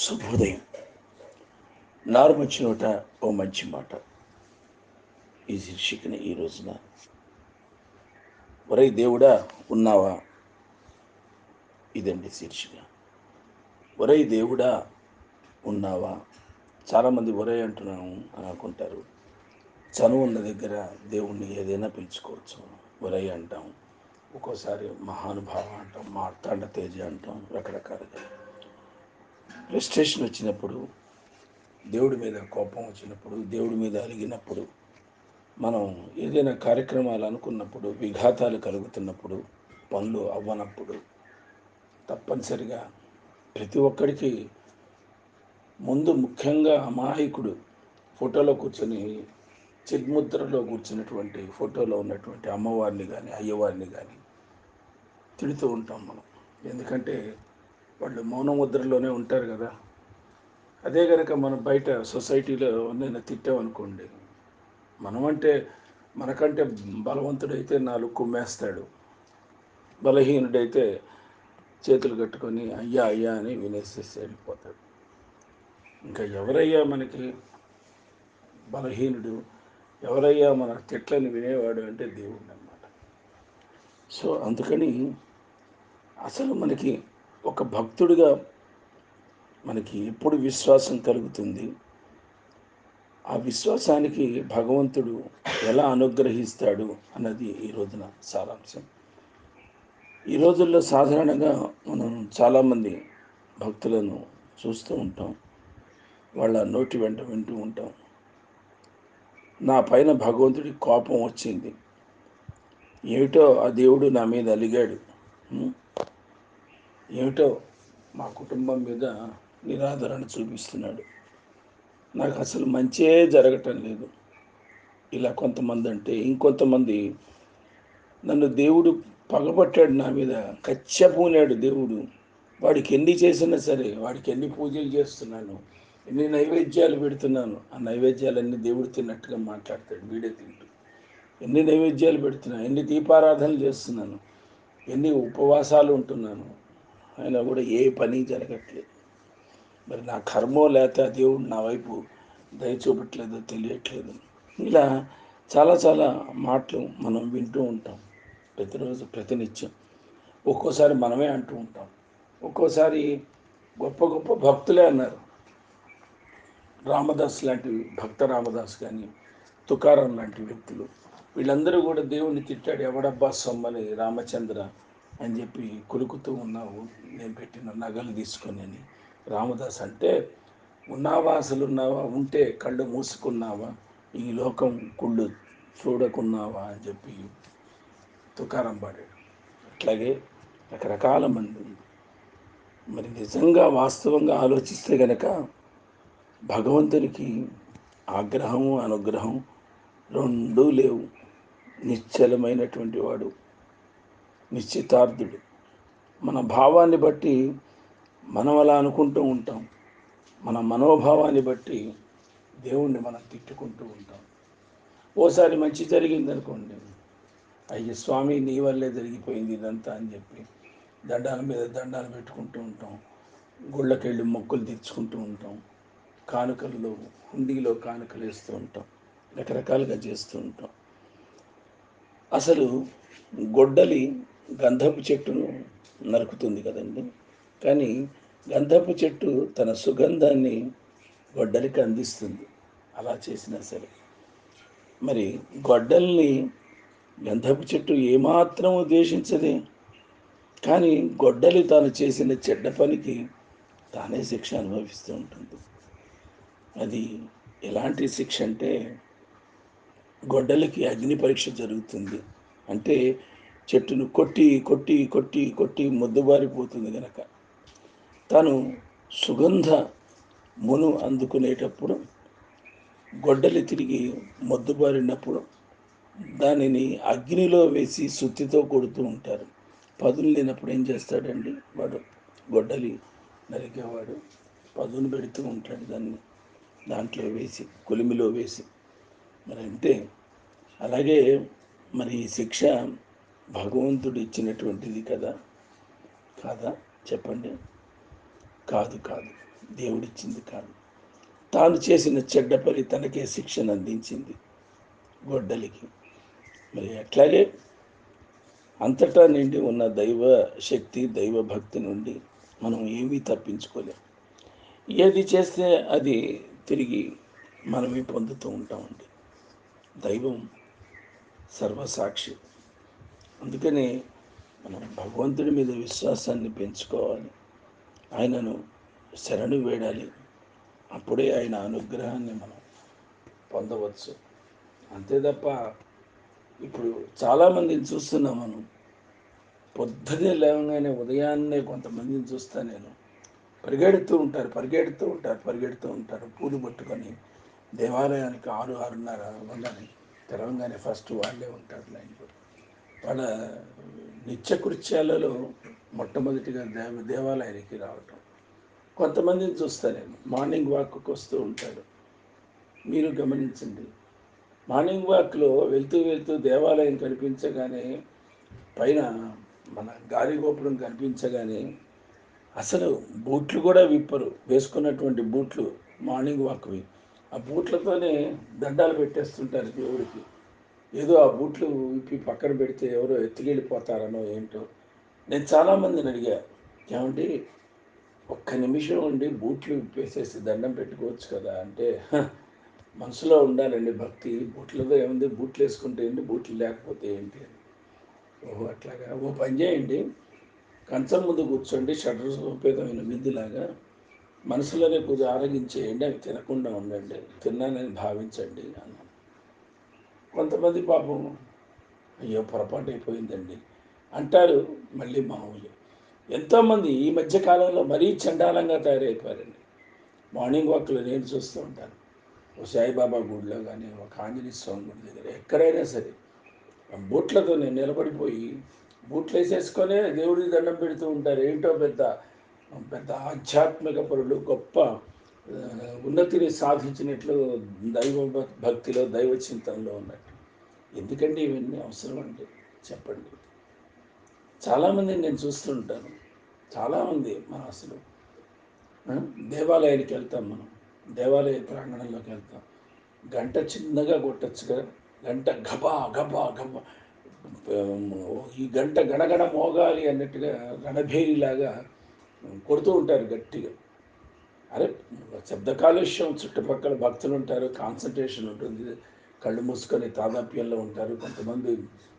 శుభోదయం నారు మంచి నోట ఓ మంచి మాట. ఈ శీర్షికని ఈ రోజున. ఒరే దేవుడా ఉన్నావా? ఇదండి శీర్షిక. ఒరే దేవుడా ఉన్నావా? చాలామంది ఒరే అంటున్నాము అని అనుకుంటారు. చనువు ఉన్న దగ్గర దేవుణ్ణి ఏదైనా పిలుచుకోవచ్చు. ఒరై అంటాం. ఒక్కోసారి మహానుభావ అంటాం మార్తాండ తేజ అంటాం రకరకాలుగా. ఫ్రస్ట్రేషన్ వచ్చినప్పుడు దేవుడి మీద కోపం వచ్చినప్పుడు దేవుడి మీద అలిగినప్పుడు మనం ఏదైనా కార్యక్రమాలు అనుకున్నప్పుడు విఘాతాలు కలుగుతున్నప్పుడు పనులు అవ్వనప్పుడు తప్పనిసరిగా ప్రతి ఒక్కడికి ముందు ముఖ్యంగా అమాయకుడు ఫోటోలో కూర్చొని చిగ్ముద్రలో కూర్చున్నటువంటి ఫోటోలో ఉన్నటువంటి అమ్మవారిని కానీ అయ్యవారిని కానీ తిడుతూ ఉంటాం మనం. ఎందుకంటే వాళ్ళు మౌన ముద్రలోనే ఉంటారు కదా. అదే కనుక మనం బయట సొసైటీలో నేను తిట్టామనుకోండి మనమంటే మనకంటే బలవంతుడైతే నాలుగు కుమ్మేస్తాడు. బలహీనుడైతే చేతులు కట్టుకొని అయ్యా అయ్యా అని వినేసేసి వెళ్ళిపోతాడు. ఇంకా ఎవరయ్యా మనకి బలహీనుడు? ఎవరయ్యా మన తిట్లని వినేవాడు అంటే దేవుడు అన్నమాట. సో అందుకని అసలు మనకి ఒక భక్తుడిగా మనకి ఎప్పుడు విశ్వాసం కలుగుతుంది. ఆ విశ్వాసానికి భగవంతుడు ఎలా అనుగ్రహిస్తాడు అన్నది ఈ రోజున సారాంశం. ఈ రోజుల్లో సాధారణంగా మనం చాలామంది భక్తులను చూస్తూ ఉంటాం. వాళ్ళ నోటి వెంట వింటూ ఉంటాం. నా పైన భగవంతుడి కోపం వచ్చింది. ఏమిటో ఆ దేవుడు నా మీద అలిగాడు. ఏమిటో మా కుటుంబం మీద నిరాదరణ చూపిస్తున్నాడు. నాకు అసలు మంచే జరగటం లేదు. ఇలా కొంతమంది అంటే ఇంకొంతమంది నన్ను దేవుడు పగబట్టాడు నా మీద కచ్చపూనాడు దేవుడు. వాడికి ఎన్ని చేసినా సరే వాడికి ఎన్ని పూజలు చేస్తున్నాను ఎన్ని నైవేద్యాలు పెడుతున్నాను ఆ నైవేద్యాలన్నీ దేవుడు తిన్నట్టుగా మాట్లాడతాడు వీడే తింటూ. ఎన్ని నైవేద్యాలు పెడుతున్నాను ఎన్ని దీపారాధనలు చేస్తున్నాను ఎన్ని ఉపవాసాలు ఉంటున్నాను అయినా కూడా ఏ పని జరగట్లేదు. మరి నా కర్మో లేక దేవుడు నా వైపు దయ చూపట్లేదో తెలియట్లేదు. ఇలా చాలా చాలా మాటలు మనం వింటూ ఉంటాం. ప్రతిరోజు ప్రతినిత్యం. ఒక్కోసారి మనమే అంటూ ఉంటాం. ఒక్కోసారి గొప్ప గొప్ప భక్తులే అన్నారు. రామదాస్ లాంటి భక్త రామదాస్ కానీ తుకారం లాంటి వ్యక్తులు. వీళ్ళందరూ కూడా దేవుణ్ణి తిట్టాడు. ఎవడబ్బా సొమ్మని? రామచంద్ర. అని చెప్పి కొలుకుతూ ఉన్నావు. నేను పెట్టిన నగలు తీసుకొని అని. రామదాస్ అంటే ఉన్నావా అసలు ఉన్నావా ఉంటే కళ్ళు మూసుకున్నావా? ఈ లోకం కుళ్ళు చూడకున్నావా? అని చెప్పి తుకారం పాడాడు. అట్లాగే రకరకాల మంది. మరి నిజంగా వాస్తవంగా ఆలోచిస్తే గనక భగవంతునికి ఆగ్రహము అనుగ్రహం రెండూ లేవు. నిశ్చలమైనటువంటి వాడు. నిశ్చితార్థుడు. మన భావాన్ని బట్టి మనం అలా అనుకుంటూ ఉంటాం. మన మనోభావాన్ని బట్టి దేవుణ్ణి మనం తిట్టుకుంటూ ఉంటాం. ఓసారి మంచి జరిగిందనుకోండి. అయ్య స్వామి నీ వల్లే జరిగిపోయింది ఇదంతా అని చెప్పి దండాల మీద దండాలు పెట్టుకుంటూ ఉంటాం. గుళ్ళకెళ్ళి మొక్కులు తెచ్చుకుంటూ ఉంటాం. కానుకల్లో హుండీలో కానుకలు వేస్తూ ఉంటాం. రకరకాలుగా చేస్తూ ఉంటాం. అసలు గొడ్డలి గంధపు చెట్టును నరుకుతుంది కదండి. కానీ గంధపు చెట్టు తన సుగంధాన్ని గొడ్డలికి అందిస్తుంది. అలా చేసినా సరే. మరి గొడ్డల్ని గంధపు చెట్టు ఏమాత్రం ఉద్దేశించదే. కానీ గొడ్డలి తాను చేసిన చెడ్డ పనికి తానే శిక్ష అనుభవిస్తూ ఉంటుంది. అది ఎలాంటి శిక్ష అంటే గొడ్డలికి అగ్ని పరీక్ష జరుగుతుంది. అంటే చెట్టును కొట్టి కొట్టి కొట్టి కొట్టి ముద్దుబారిపోతుంది గనక. తను సుగంధ మును అందుకునేటప్పుడు గొడ్డలి తిరిగి మొద్దుబారినప్పుడు దానిని అగ్నిలో వేసి సుత్తితో కొడుతూ ఉంటారు. పదులు లేనప్పుడు ఏం చేస్తాడండి వాడు? గొడ్డలి నరికేవాడు. పదును పెడుతూ ఉంటాడు దాన్ని. దాంట్లో వేసి కొలిమిలో వేసి. మరి అంటే అలాగే మరి శిక్ష భగవంతుడు ఇచ్చినటువంటిది కదా? కాదా? చెప్పండి. కాదు కాదు. దేవుడిచ్చింది కాదు. తాను చేసిన చెడ్డ పని తనకే శిక్షను అందించింది గొడ్డలికి. మరి అట్లాగే అంతటా నిండి ఉన్న దైవ శక్తి దైవ భక్తి నుండి మనం ఏమీ తప్పించుకోలేం. ఏది చేస్తే అది తిరిగి మనమే పొందుతూ ఉంటామండి. దైవం సర్వసాక్షి. అందుకని మనం భగవంతుడి మీద విశ్వాసాన్ని పెంచుకోవాలి. ఆయనను శరణు వేడాలి. అప్పుడే ఆయన అనుగ్రహాన్ని మనం పొందవచ్చు. అంతే తప్ప ఇప్పుడు చాలామందిని చూస్తున్నాం మనం. పొద్దునే లేవగానే ఉదయాన్నే కొంతమందిని చూస్తా నేను. పరిగెడుతూ ఉంటారు పరిగెడుతూ ఉంటారు పరిగెడుతూ ఉంటారు. పూలు పట్టుకొని దేవాలయానికి ఆరు ఆరున్నర వందని తెరవంగానే ఫస్ట్ వాళ్ళే ఉంటారు లైన్లో. వాళ్ళ నిత్యకృత్యాలలో మొట్టమొదటిగా దేవ దేవాలయానికి రావటం. కొంతమందిని చూస్తారేమో మార్నింగ్ వాక్కి వస్తూ ఉంటాడు. మీరు గమనించండి. మార్నింగ్ వాక్లో వెళ్తూ వెళ్తూ దేవాలయం కనిపించగానే పైన మన గాలి గోపురం కనిపించగానే అసలు బూట్లు కూడా విప్పరు. వేసుకున్నటువంటి బూట్లు మార్నింగ్ వాక్వి. ఆ బూట్లతోనే దండాలు పెట్టేస్తుంటారు దేవుడికి. ఏదో ఆ బూట్లు విప్పి పక్కన పెడితే ఎవరో ఎత్తుకెళ్ళిపోతారనో ఏంటో నేను చాలామందిని అడిగాను ఏమండి ఒక్క నిమిషం ఉండి బూట్లు విప్పేసేసి దండం పెట్టుకోవచ్చు కదా? అంటే మనసులో ఉండాలండి భక్తి బూట్లతో ఏముంది? బూట్లు వేసుకుంటే ఏంటి? బూట్లు లేకపోతే ఏంటి? అని. ఓహో అట్లాగా? ఓ పని చేయండి. కంచం ముందు కూర్చోండి షటర్ ఉపేతమైన విందులాగా. మనసులోనే కొద్దిగా ఆరగించేయండి అవి తినకుండా ఉండండి. తిన్నానని భావించండి అన్నాను. కొంతమంది పాపం అయ్యో పొరపాటు అయిపోయిందండి అంటారు మళ్ళీ మామూలు. ఎంతోమంది ఈ మధ్య కాలంలో మరీ చండాలంగా తయారైపోయారండి. మార్నింగ్ వాక్లో నేను చూస్తూ ఉంటాను. ఓ సాయిబాబా గుడిలో కానీ ఒక ఆంజనేయ స్వామి గుడి దగ్గర ఎక్కడైనా సరే బూట్లతో నేను నిలబడిపోయి బూట్లు వేసేసుకొనే దేవుడికి దండం పెడుతూ ఉంటారు. ఏంటో పెద్ద పెద్ద ఆధ్యాత్మిక పరులు గొప్ప ఉన్నతిని సాధించినట్లు దైవ భక్తిలో దైవ చింతనలో ఉన్నట్టు ఎందుకండి ఇవన్నీ అవసరం అండి? చెప్పండి. చాలామందిని నేను చూస్తుంటాను. చాలామంది మన అసలు దేవాలయానికి వెళ్తాం మనం. దేవాలయ ప్రాంగణంలోకి వెళ్తాం. గంట చిన్నగా కొట్టచ్చుగా గంట గబా గబా గబా. ఈ గంట గడగడ మోగాలి అన్నట్టుగా రణభేరిలాగా కొడుతూ ఉంటారు గట్టిగా. అరే శబ్ద కాలుష్యం చుట్టుపక్కల భక్తులు ఉంటారు కాన్సన్ట్రేషన్ ఉంటుంది కళ్ళు మూసుకొని తాదాప్యంలో ఉంటారు కొంతమంది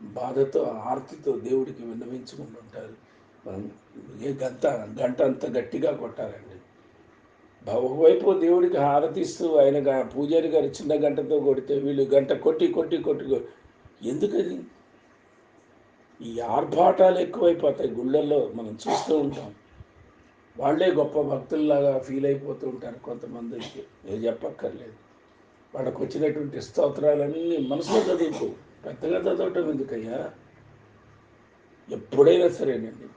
బాధతో ఆర్తితో దేవుడికి విన్నవించుకుంటూ ఉంటారు. ఏ గంట గంట అంత గట్టిగా కొట్టాలండి. ఒకవైపు దేవుడికి హారతిస్తూ ఆయన పూజారి గారు చిన్న గంటతో కొడితే వీళ్ళు గంట కొట్టి కొట్టి కొట్టి ఎందుకది? ఈ ఆర్భాటాలు ఎక్కువైపోతాయి గుళ్ళల్లో మనం చూస్తూ ఉంటాం. వాళ్ళే గొప్ప భక్తుల్లాగా ఫీల్ అయిపోతూ ఉంటారు కొంతమందికి. నేను చెప్పక్కర్లేదు. వాళ్ళకు వచ్చినటువంటి స్తోత్రాలన్నీ మనసులో చదువుకో పెద్దగా చదవటం ఎందుకయ్యా? ఎప్పుడైనా సరేనండి.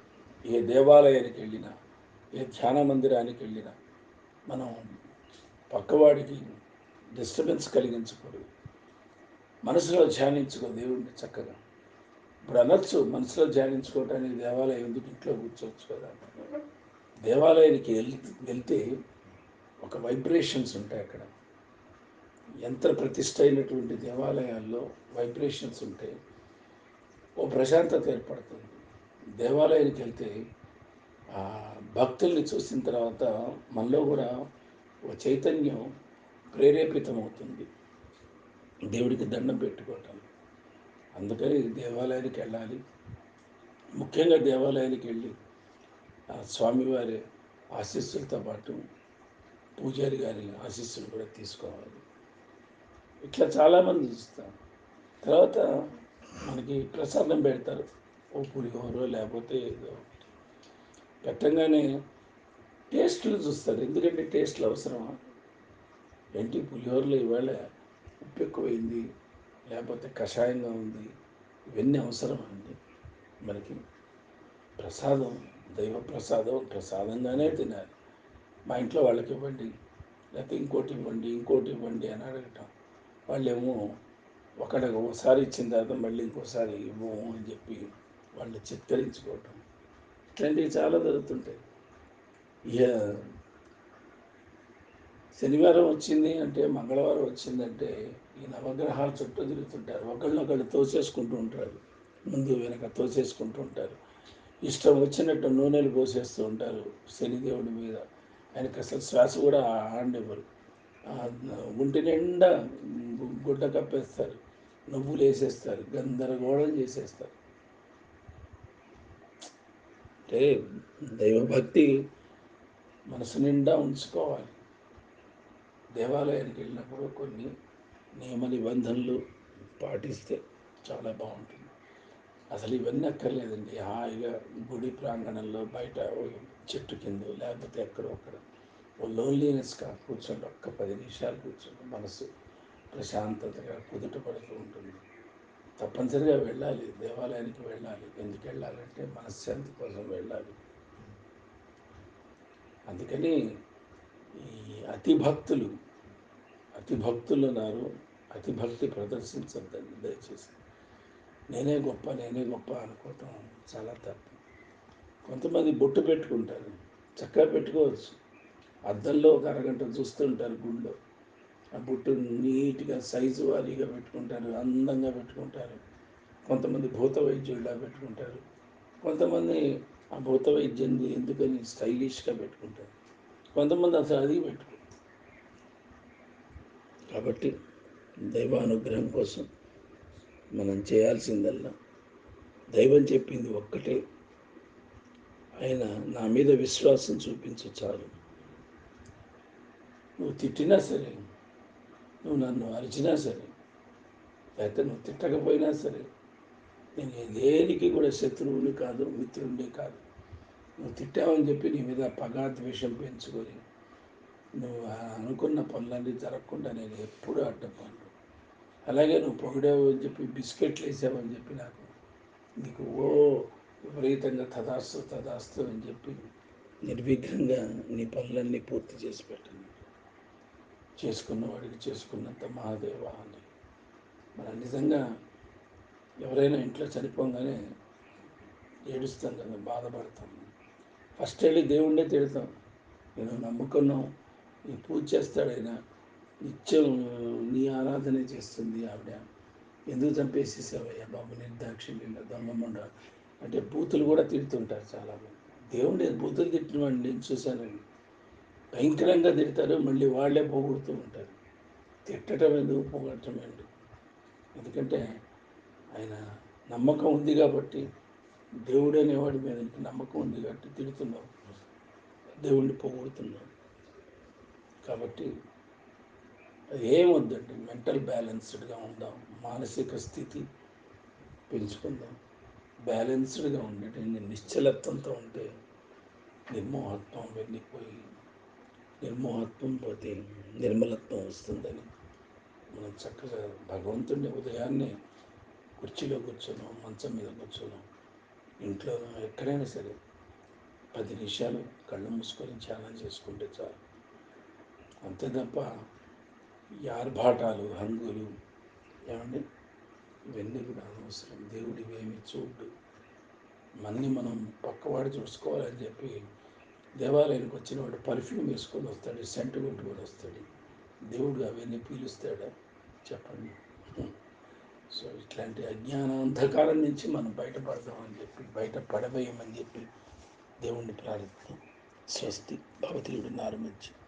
ఏ దేవాలయానికి వెళ్ళినా ఏ ధ్యాన మందిరానికి వెళ్ళినా మనం పక్కవాడికి డిస్టర్బెన్స్ కలిగించకూడదు. మనసులో ధ్యానించుకో దేవుడిని చక్కగా. ఇప్పుడు అనొచ్చు మనసులో ధ్యానించుకోవటానికి దేవాలయం ఎందుకు ఇంట్లో కూర్చోవచ్చు కదా? దేవాలయానికి వెళ్ వెళ్తే ఒక వైబ్రేషన్స్ ఉంటాయి అక్కడ. యంత్ర ప్రతిష్ట అయినటువంటి దేవాలయాల్లో వైబ్రేషన్స్ ఉంటాయి ఓ ప్రశాంతత ఏర్పడుతుంది. దేవాలయానికి వెళ్తే ఆ భక్తుల్ని చూసిన తర్వాత మనలో కూడా ఓ చైతన్యం ప్రేరేపితమవుతుంది. దేవుడికి దండం పెట్టుకోవటం. అందుకని దేవాలయానికి వెళ్ళాలి. ముఖ్యంగా దేవాలయానికి వెళ్ళి ఆ స్వామివారి ఆశీస్సులతో పాటు పూజారి గారి ఆశీస్సులు కూడా తీసుకోవాలి. ఇట్లా చాలామంది చూస్తాం తర్వాత మనకి ప్రసాదం పెడతారు. ఓ పులిహోరో లేకపోతే ఏదో ఒకటి. పెట్టంగానే టేస్ట్లు చూస్తారు. ఎందుకంటే టేస్ట్లు అవసరమా? ఏంటి పులిహోరలో ఇవాళ ఉప్పు ఎక్కువైంది లేకపోతే కషాయంగా ఉంది ఇవన్నీ అవసరం అండి? మనకి ప్రసాదం దైవ ప్రసాదం ప్రసాదంగానే తినాలి. మా ఇంట్లో వాళ్ళకి ఇవ్వండి లేకపోతే ఇంకోటి ఇవ్వండి ఇంకోటి ఇవ్వండి అని అడగటం. వాళ్ళేమో ఒకళ్ళకి ఒకసారి ఇచ్చిన తర్వాత మళ్ళీ ఇంకోసారి ఇవ్వము అని చెప్పి వాళ్ళు చిత్కరించుకోవటం. ఇట్లాంటివి చాలా జరుగుతుంటాయి. ఇక శనివారం వచ్చింది అంటే మంగళవారం వచ్చిందంటే ఈ నవగ్రహాలు చుట్టూ తిరుగుతుంటారు. ఒకళ్ళనొకళ్ళు తోసేసుకుంటూ ఉంటారు. ముందు వెనక తోసేసుకుంటూ ఉంటారు. ఇష్టం వచ్చినట్టు నూనెలు పోసేస్తూ ఉంటారు శనిదేవుడి మీద. ఆయనకి అసలు శ్వాస కూడా ఆడనివ్వరు ఒంటి నిండా గుడ్డ కప్పేస్తారు నువ్వులు వేసేస్తారు గందరగోళం చేసేస్తారు. అంటే దైవభక్తి మనసు నిండా ఉంచుకోవాలి. దేవాలయానికి వెళ్ళినప్పుడు కొన్ని నియమ నిబంధనలు పాటిస్తే చాలా బాగుంటుంది. అసలు ఇవన్నీ అక్కర్లేదండి. హాయిగా గుడి ప్రాంగణంలో బయట చెట్టు కింద లేకపోతే ఎక్కడో అక్కడ లోన్లీనెస్గా కూర్చోండి. ఒక్క పది నిమిషాలు కూర్చోండి. మనసు ప్రశాంతతగా కుదుట పడుతూ ఉంటుంది. తప్పనిసరిగా వెళ్ళాలి. దేవాలయానికి వెళ్ళాలి. ఎందుకు వెళ్ళాలంటే మనశ్శాంతి కోసం వెళ్ళాలి. అందుకని ఈ అతి భక్తులు అతి భక్తులు ఉన్నారు అతి భక్తి ప్రదర్శించద్దండి. దయచేసి నేనే గొప్ప నేనే గొప్ప అనుకోవటం చాలా తప్పు. కొంతమంది బొట్టు పెట్టుకుంటారు చక్కగా పెట్టుకోవచ్చు. అద్దంలో ఒక అరగంట చూస్తుంటారు గుళ్ళో. ఆ బొట్టు నీట్గా సైజు వారీగా పెట్టుకుంటారు అందంగా పెట్టుకుంటారు. కొంతమంది భూత వైద్యుల్లా పెట్టుకుంటారు. కొంతమంది ఆ భూత వైద్యం ఎందుకని స్టైలిష్గా పెట్టుకుంటారు. కొంతమంది అసలు అది పెట్టుకుంటారు. కాబట్టి దైవానుగ్రహం కోసం మనం చేయాల్సిందల్లా. దైవం చెప్పింది ఒక్కటే. ఆయన నా మీద విశ్వాసం చూపించు చాలు. నువ్వు తిట్టినా సరే నువ్వు నన్ను అరిచినా సరే లేకపోతే నువ్వు తిట్టకపోయినా సరే నేను దేనికి కూడా శత్రువుని కాదు మిత్రుడిని కాదు. నువ్వు తిట్టావని చెప్పి నీ మీద పగా ద్వేషం పెంచుకొని నువ్వు అనుకున్న పనులన్నీ జరగకుండా నేను ఎప్పుడూ అడ్డపాను అలాగే నువ్వు పొగిడావు అని చెప్పి బిస్కెట్లు వేసావని చెప్పి నాకు. నీకు ఓ విపరీతంగా తదాస్తు తదాస్తు అని చెప్పి నిర్విఘ్నంగా నీ పనులన్నీ పూర్తి చేసి పెట్టండి చేసుకున్నవాడికి చేసుకున్నంత మహాదేవ అని. మనం నిజంగా ఎవరైనా ఇంట్లో చనిపోగానే ఏడుస్తాం కదా బాధపడతాం. ఫస్ట్ వెళ్ళి దేవుణ్ణే తిడతాం. నేను నమ్ముకున్నాం నీ పూజ చేస్తాడైనా నిత్యం నీ ఆరాధనే చేస్తుంది ఆవిడ. ఎందుకు చంపేసేసావయ్యా బాబు? నిర్దాక్షిణ్యంగా దొంగమండ అంటే బూతులు కూడా తిడుతుంటారు చాలామంది. దేవుడు బూతులు తిట్టిన వాడిని నేను చూశానండి. భయంకరంగా తిడతారు మళ్ళీ వాళ్ళే పోగొడుతూ ఉంటారు. తిట్టడం ఎందుకు? పోగొట్టడం అండి ఎందుకంటే ఆయన నమ్మకం ఉంది కాబట్టి దేవుడు అనేవాడి మీద నమ్మకం ఉంది కాబట్టి తిడుతున్నావు దేవుణ్ణి పోగొడుతున్నావు కాబట్టి ఏమొద్దండి? మెంటల్ బ్యాలెన్స్డ్గా ఉందాం మానసిక స్థితి పెంచుకుందాం. బ్యాలెన్స్డ్గా ఉండేటండి నిశ్చలత్వంతో ఉంటే నిర్మోహత్వం వెళ్ళిపోయి నిర్మోహత్వం పోతే నిర్మలత్వం వస్తుందని మనం చక్కగా భగవంతుడిని ఉదయాన్నే కుర్చీలో కూర్చోడం మంచం మీద కూర్చోడం ఇంట్లో ఎక్కడైనా సరే పది నిమిషాలు కళ్ళు మూసుకొని ధ్యానం చేసుకుంటే చాలు. అంతే తప్ప ఈ ఆర్భాటాలు హంగులు ఏమండి? ఇవన్నీ కూడా అనవసరం దేవుడు ఇవేమి చూడు. మనని మనం పక్కవాడు చూసుకోవాలని చెప్పి దేవాలయానికి వచ్చిన వాడు పర్ఫ్యూమ్ వేసుకొని వస్తాడు సెంట్ కొట్టుకొని వస్తాడు. దేవుడు అవన్నీ పీలుస్తాడా? చెప్పండి. సో ఇట్లాంటి అజ్ఞాన అంధకారం నుంచి మనం బయటపడదామని చెప్పి బయట పడవేయమని చెప్పి దేవుణ్ణి ప్రార్థిద్దాం స్వస్తి. భవతీయుడు నారు మంచి.